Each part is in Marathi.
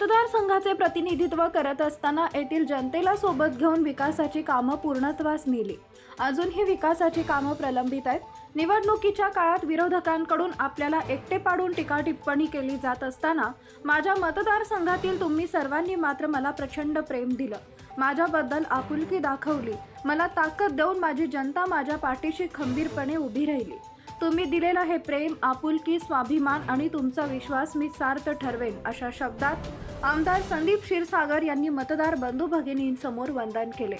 मतदारसंघाचे प्रतिनिधित्व करत असताना येथील जनतेला सोबत घेऊन विकासाची कामं पूर्णत्वास नेली. अजूनही विकासाची कामं प्रलंबित आहेत. निवडणुकीच्या काळात विरोधकांकडून आपल्याला एकटे पाडून टीका टिप्पणी केली जात असताना माझ्या मतदारसंघातील तुम्ही सर्वांनी मात्र मला प्रचंड प्रेम दिलं. माझ्याबद्दल आपुलकी दाखवली. मला ताकद देऊन माझी जनता माझ्या पाठीशी खंबीरपणे उभी राहिली. तुम्ही दिलेलं हे प्रेम आपुलकी स्वाभिमान आणि तुमचा विश्वास मी सार्थ ठरवेन अशा शब्दात आमदार संदीप क्षीरसागर यांनी मतदार बंधू भगिनींसमोर वंदन केले.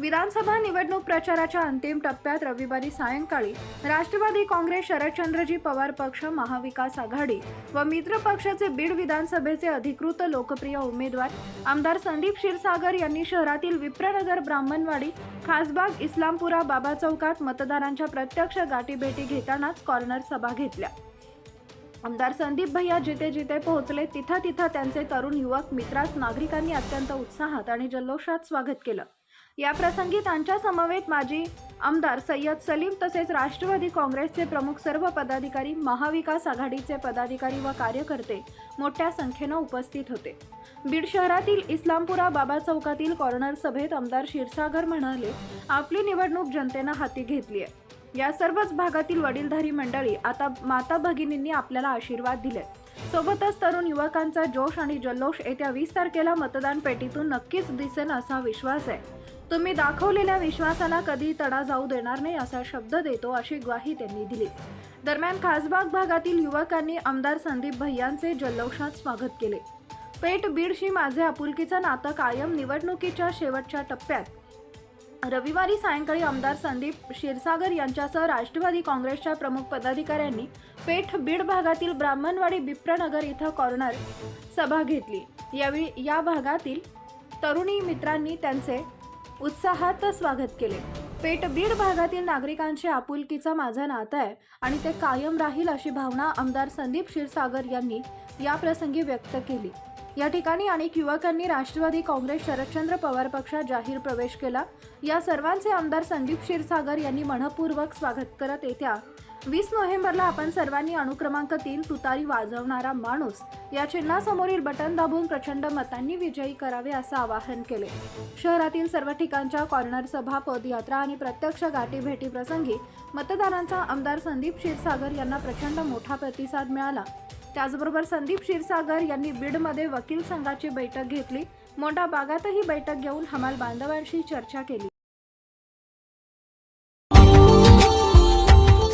विधानसभा निवडणूक प्रचाराच्या अंतिम टप्प्यात रविवारी सायंकाळी राष्ट्रवादी काँग्रेस शरदचंद्रजी पवार पक्ष महाविकास आघाडी व मित्र पक्षाचे बीड विधानसभेचे अधिकृत लोकप्रिय उमेदवार आमदार संदीप क्षीरसागर यांनी शहरातील विप्रनगर ब्राह्मणवाडी खासबाग इस्लामपुरा बाबा चौकात मतदारांच्या प्रत्यक्ष गाठीभेटी घेतानाच कॉर्नर सभा घेतल्या. आमदार संदीप भैया जिथे जिथे पोहोचले तिथं तिथं त्यांचे तरुण युवक मित्रास नागरिकांनी अत्यंत उत्साहात आणि जल्लोषात स्वागत केलं. या प्रसंगी त्यांच्या समवेत माजी आमदार सय्यद सलीम तसेच राष्ट्रवादी काँग्रेसचे प्रमुख सर्व पदाधिकारी महाविकास आघाडीचे पदाधिकारी व कार्यकर्ते मोठ्या संख्येनं उपस्थित होते. बीड शहरातील इस्लामपुरा बाबा चौकातील कॉर्नर सभेत आमदार क्षीरसागर म्हणाले आपली निवडणूक जनतेनं हाती घेतली आहे. या सर्वच भागातील वडीलधारी मंडळी आता माता भगिनींनी आपल्याला आशीर्वाद दिले सोबतच तरुण युवकांचा जोश आणि जल्लोष येत्या वीस तारखेला मतदान पेटीतून नक्कीच दिसेल असा विश्वास आहे. तुम्ही दाखवलेल्या विश्वासाला कधी तडा जाऊ देणार नाही असा शब्द देतो अशी ग्वाही त्यांनी दिली. दरम्यान खासबाग भागातील युवकांनी आमदार संदीप भैयांचे जल्लोषात स्वागत केले. पेठ बीडशी माझे आपुलकीचं नातं कायम निवडणुकीच्या शेवटच्या टप्प्यात. रविवारी सायंकाळी आमदार संदीप क्षीरसागर यांच्यासह राष्ट्रवादी काँग्रेसच्या प्रमुख पदाधिकाऱ्यांनी पेठ बीड भागातील ब्राह्मणवाडी बिप्रनगर इथं कॉर्नर सभा घेतली. यावेळी या भागातील तरुणी मित्रांनी त्यांचे उत्साहात स्वागत केले. पेठ बीड भागातील नागरिकांशी आपुलकीचा माझा नातं आहे आणि ते कायम राहील अशी भावना आमदार संदीप क्षीरसागर यांनी या प्रसंगी व्यक्त केली. या ठिकाणी अनेक युवकांनी राष्ट्रवादी काँग्रेस शरदचंद्र पवार पक्षात जाहीर प्रवेश केला. या सर्वांचे आमदार संदीप क्षीरसागर यांनी मनपूर्वक स्वागत करत येत्या वीस नोव्हेंबरला आपण सर्वांनी अनुक्रमांक तीन तुतारी वाजवणारा माणूस या चिन्हासमोरील बटन दाबून प्रचंड मतांनी विजयी करावे असं आवाहन केले. शहरातील सर्व ठिकाणच्या कॉर्नर सभा पदयात्रा आणि प्रत्यक्ष गाठीभेटी प्रसंगी मतदारांचा आमदार संदीप क्षीरसागर यांना प्रचंड मोठा प्रतिसाद मिळाला. त्याचबरोबर संदीप क्षीरसागर यांनी बीडमध्ये वकील संघाची बैठक घेतली. मोठा बागातही बैठक घेऊन हमाल बांधवांशी चर्चा केली.